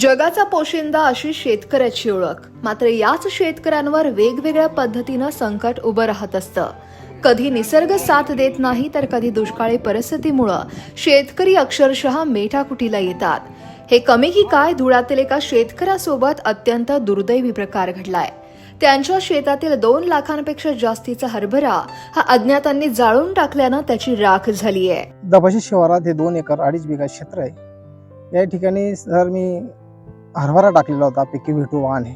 जगाचा पोशिंदा अशी शेतकऱ्याची ओळख. मात्र याच शेतकऱ्यांवर वेगवेगळ्या पद्धतीनं संकट उभं राहत असतं. कधी निसर्ग साथ देत नाही तर कधी दुष्काळी परिस्थितीमुळं शेतकरी अक्षरशः मेठाकुटीला येतात. हे कमी की काय धुळ्यातील एका शेतकऱ्यासोबत अत्यंत दुर्दैवी प्रकार घडलाय. त्यांच्या शेतातील दोन लाखांपेक्षा जास्तीचा हरभरा हा अज्ञातांनी जाळून टाकल्यानं त्याची राख झाली आहे दबाशी शिवारात हे दोन एकर अडीच बिघा क्षेत्र आहे. या ठिकाणी सर मी हरभरा टाकलेला होता पिकी भेटू वाहन. हे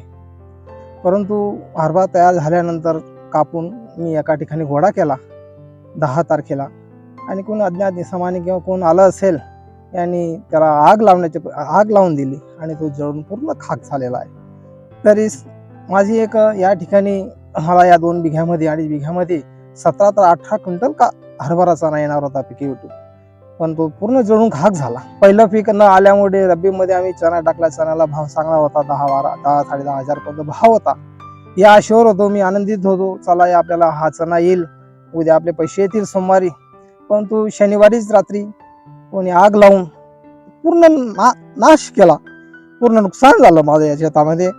परंतु हरभरा तयार झाल्यानंतर कापून मी एका ठिकाणी गोळा केला दहा तारखेला. आणि कोण अज्ञात निसमाने किंवा कोण आलं असेल यांनी त्याला आग लावण्याचे आग लावून दिली आणि तो जळून पूर्ण खाक झालेला आहे. तरी माझी एक या ठिकाणी मला या दोन बिघ्यामध्ये आणि बिघ्यामध्ये सतरा तर अठरा क्विंटल का हरभराचा नाही येणार होता पिकी विटू पण तो पूर्ण जळून खाक झाला. पहिलं पीक न आल्यामुळे रब्बीमध्ये आम्ही चणा टाकला. चण्याला भाव चांगला होता. दहा बारा दहा साडे दहा हजार पर्यंत भाव होता. या आशेवर होतो. मी आनंदित होतो. चला या आपल्याला हा चणा येईल. उद्या आपले पैसे येतील सोमवारी. परंतु शनिवारीच रात्री कोणी आग लावून पूर्ण ना नाश केला. पूर्ण नुकसान झालं माझं या शेतामध्ये.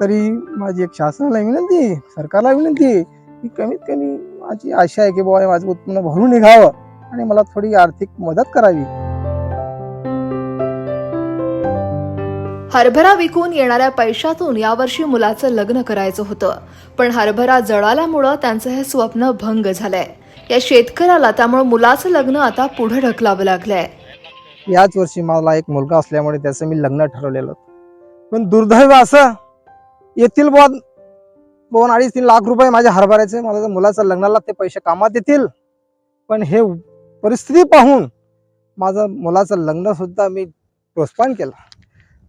तरी माझी एक शासनाला विनंती सरकारला विनंती की कमीत कमी माझी आशा आहे की बाबा माझं उत्पन्न भरून निघावं. आणि मला थोडी आर्थिक मदत करावी. हरभरा विकून येणाऱ्या पैशातून यावर्षी मुलाचं लग्न करायचं होतं. पण हरभरा जळाल्यामुळं त्यांचं हे स्वप्न भंग झालंय. या शेतकऱ्याला त्यामुळे मुलाचं लग्न आता पुढे ढकलावं लागलंय. याच वर्षी मला एक मुलगा असल्यामुळे त्याचं मी लग्न ठरवलेलं पण दुर्दैव असं येतील बुवा दोन अडीच तीन लाख रुपये माझ्या हरभऱ्याचे मला जर मुलाच्या लग्नाला ते पैसे कामात येतील पण हे परिस्थिती पाहून माझं मुलाचं लग्न सुद्धा मी प्रोत्साहन केलं.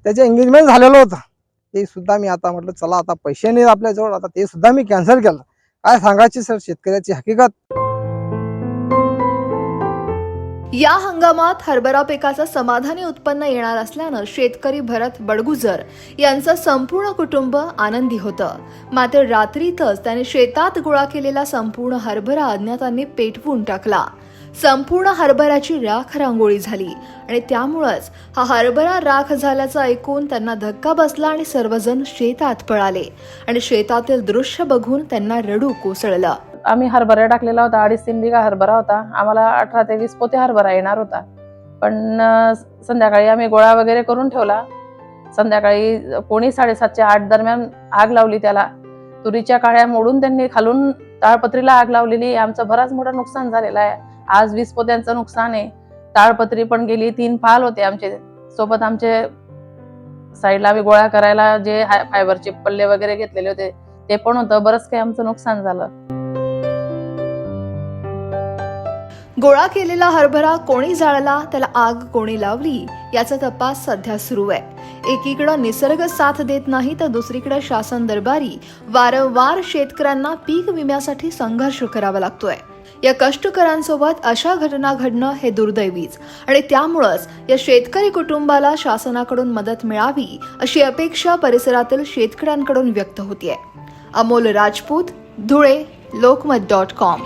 त्याचे एंगेजमेंट झालेलं होतं. ते सुद्धा मी आता म्हटलं चला आता पैसे नाही आपल्याजवळ आता ते सुद्धा मी कॅन्सल केलं. काय सांगायची सर शेतकऱ्याची हकीकत? या हंगामात हरभरा पिकाचं समाधानी उत्पन्न येणार असल्यानं शेतकरी भरत बडगुजर यांचं संपूर्ण कुटुंब आनंदी होतं. मात्र रात्रीतच त्याने शेतात गोळा केलेला संपूर्ण हरभरा अज्ञातांनी पेटवून टाकला. संपूर्ण हरभऱ्याची राख रांगोळी झाली. आणि त्यामुळंच हा हरभरा राख झाल्याचं ऐकून त्यांना धक्का बसला आणि सर्वजण शेतात पळाले. आणि शेतातील दृश्य बघून त्यांना रडू कोसळलं. आम्ही हरभरा टाकलेला होता अडीच तीन बिघा हरभरा होता. आम्हाला अठरा ते वीस पोते हरभरा येणार होता. पण संध्याकाळी आम्ही गोळा वगैरे करून ठेवला. संध्याकाळी कोणी साडेसातच्या आठ दरम्यान आग लावली त्याला. तुरीच्या काळ्या मोडून त्यांनी खालून ताळपत्रीला आग लावलेली. आमचं बराच मोठं नुकसान झालेलं आहे. आज वीस पोत्यांचं नुकसान आहे. ताळपत्री पण गेली तीन फाल होते आमचे. सोबत आमचे साईडला आम्ही गोळा करायला जे हाय- फायबरचे पल्ले वगैरे घेतलेले होते ते पण होतं. बरंच काही आमचं नुकसान झालं. गोळा केलेला हरभरा कोणी जाळला त्याला आग कोणी लावली याचा तपास सध्या सुरू आहे. एकीकडं निसर्ग साथ देत नाही तर दुसरीकडे शासन दरबारी वारंवार शेतकऱ्यांना पीक विम्यासाठी संघर्ष करावा लागतोय. या कष्टकऱ्यांसोबत अशा घटना घडणं हे दुर्दैवीच. आणि त्यामुळंच या शेतकरी कुटुंबाला शासनाकडून मदत मिळावी अशी अपेक्षा परिसरातील शेतकऱ्यांकडून व्यक्त होतीये. Amol Rajput Dhule Lokmat dot com.